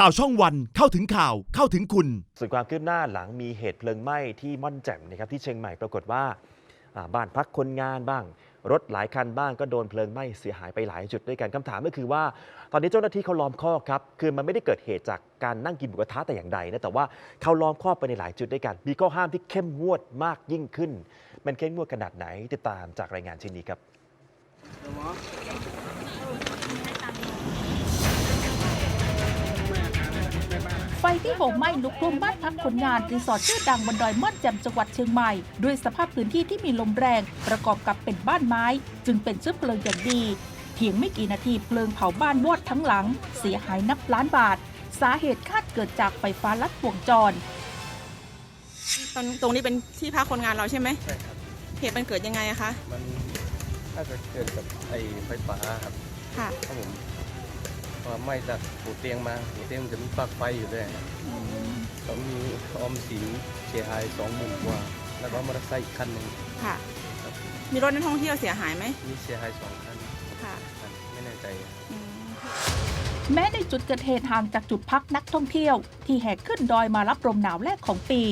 ข่าวช่องวันเข้าถึงข่าวเข้าถึงคุณ ส่วนความคืบหน้าหลังมีเหตุเพลิงไหม้ที่ม่อนแจ่มนะครับที่เชียงใหม่ปรากฏว่าอ่าบ้านพักคนงานบ้าง รถหลายคันบ้างก็โดนเพลิงไหม้เสียหายไปหลายจุดด้วยกันคำถามก็คือว่า ตอนนี้เจ้าหน้าที่เขาล้อมคอกครับคือมันไม่ได้เกิดเหตุจากการนั่งกินหมูกระทะแต่อย่างใดนะแต่ว่าเขาล้อมคอกไปในหลายจุดด้วยกัน มีข้อห้ามที่เข้มงวดมากยิ่งขึ้น มันเข้มงวดขนาดไหนติดตามจากรายงานชิ้นนี้ครับ ฟที่โหมไหม้ลุกท่วมบ้านพักคนงานรีสอร์ทชื่อดังบนดอยม่อนแจ่มจังหวัดเชียงใหม่ ด้วยสภาพพื้นที่ที่มีลมแรง ประกอบกับเป็นบ้านไม้ จึงเป็นเชื้อเพลิงอย่างดี เพียงไม่กี่นาทีเพลิงเผาบ้านวอดทั้งหลัง เสียหายนับล้านบาท สาเหตุคาดเกิดจากไฟฟ้าลัดวงจร ตรงตรงนี้เป็นที่พักคนงานเราใช่ไหมใช่ครับ เหตุมันเกิดยังไงอะคะ มันน่าจะเกิดกับไอ้ไฟฟ้าครับค่ะ ครับผมพอ ไหม้จากหัวเตียงมาหัวเตียงมันจะมีปลั๊กไฟอยู่ด้วยครับแล้วมีออมสินเสียหายสองหมื่นกว่า แล้วก็มอเตอร์ไซค์อีกคันหนึ่งค่ะ ครับมีรถนักท่องเที่ยวเสียหายไหมมีเสียหายสองคันค่ะคันไม่แน่ใจครับอืมแม้ในจุดเกิดเหตุห่างจากจุดพักนักท่องเที่ยว ที่แหกขึ้นดอยมารับลมหนาวแรกของปี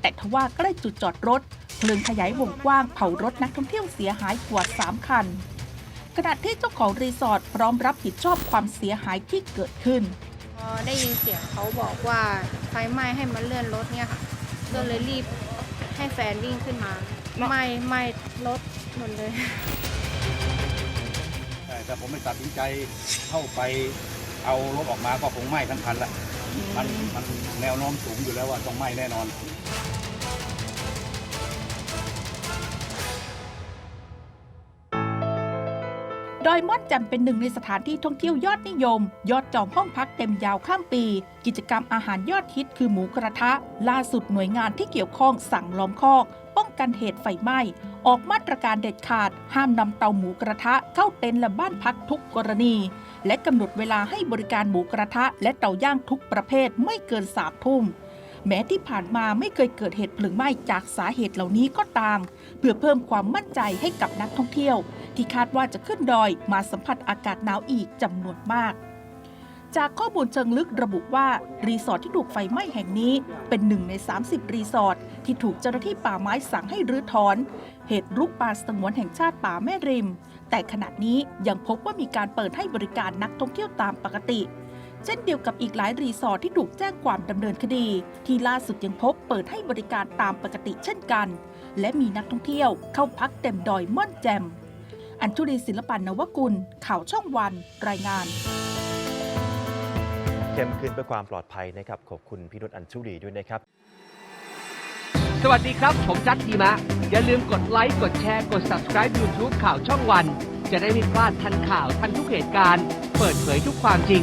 แต่ทว่าใกล้จุดจอดรถเพลิงขยายวงกว้างเผารถนักท่องเที่ยวเสียหายกว่า 3 คันข ณะที่เจ้าของรีสอร์ทพร้อมรับผิดชอบความเสียหายที่เกิดขึ้น พอได้ยินเสียงเขาบอกว่าไฟไหม้ให้มาเลื่อนรถเนี่ยค่ะก็เลยรีบให้แฟนวิ่งขึ้นมาไหม้ไหม้รถหมดเลยใช่แต่ผมไม่ตัดสินใจเข้าไปเอารถออกมาก็คงไหม้ทั้งคันละมันมันแนวโน้มสูงอยู่แล้วว่าต้องไหม้แน่นอน ดอยม่อนแจ่มเป็นหนึ่งในสถานที่ท่องเที่ยวยอดนิยม ยอดจองห้องพักเต็มยาวข้ามปี กิจกรรมอาหารยอดฮิตคือหมูกระทะ ล่าสุดหน่วยงานที่เกี่ยวข้องสั่งล้อมคอก ป้องกันเหตุไฟไหม้ ออกมาตรการเด็ดขาด ห้ามนำเตาหมูกระทะเข้าเต็นท์และบ้านพักทุกกรณี และกำหนดเวลาให้บริการหมูกระทะ และเตาย่างทุกประเภทไม่เกินสามทุ่ม แม้ที่ผ่านมาไม่เคยเกิดเหตุเพลิงไหม้จากสาเหตุเหล่านี้ก็ตาม เพื่อเพิ่มความมั่นใจให้กับนักท่องเที่ยว ที่คาดว่าจะขึ้นดอยมาสัมผัสอากาศหนาวอีกจำนวนมากจากข้อมูลเชิงลึกระบุว่า รีสอร์ทที่ถูกไฟไหม้แห่งนี้เป็นหนึ่งใน 30 รีสอร์ทที่ถูกเจ้าหน้าที่ป่าไม้สั่งให้รื้อถอน เหตุรุกป่าสงวนแห่งชาติป่าแม่ริม แต่ขณะนี้ยังพบว่ามีการเปิดให้บริการนักท่องเที่ยวตามปกติ เช่นเดียวกับอีกหลายรีสอร์ทที่ถูกแจ้งความดำเนินคดี ที่ล่าสุดยังพบเปิดให้บริการตามปกติเช่นกัน และมีนักท่องเที่ยวเข้าพักเต็มดอยม่อนแจ่มอัญชุลีศิลปันนวกุล ข่าวช่องวัน รายงานเข้มขึ้นเพื่อความปลอดภัยนะครับขอบคุณพี่นุชอัญชุรีด้วยนะครับ สวัสดีครับ ผมจัดทีมะ อย่าลืมกดไลค์กดแชร์กด subscribe YouTube ข่าวช่องวัน จะได้ไม่พลาดทันข่าวทันทุกเหตุการณ์ เปิดเผยทุกความจริง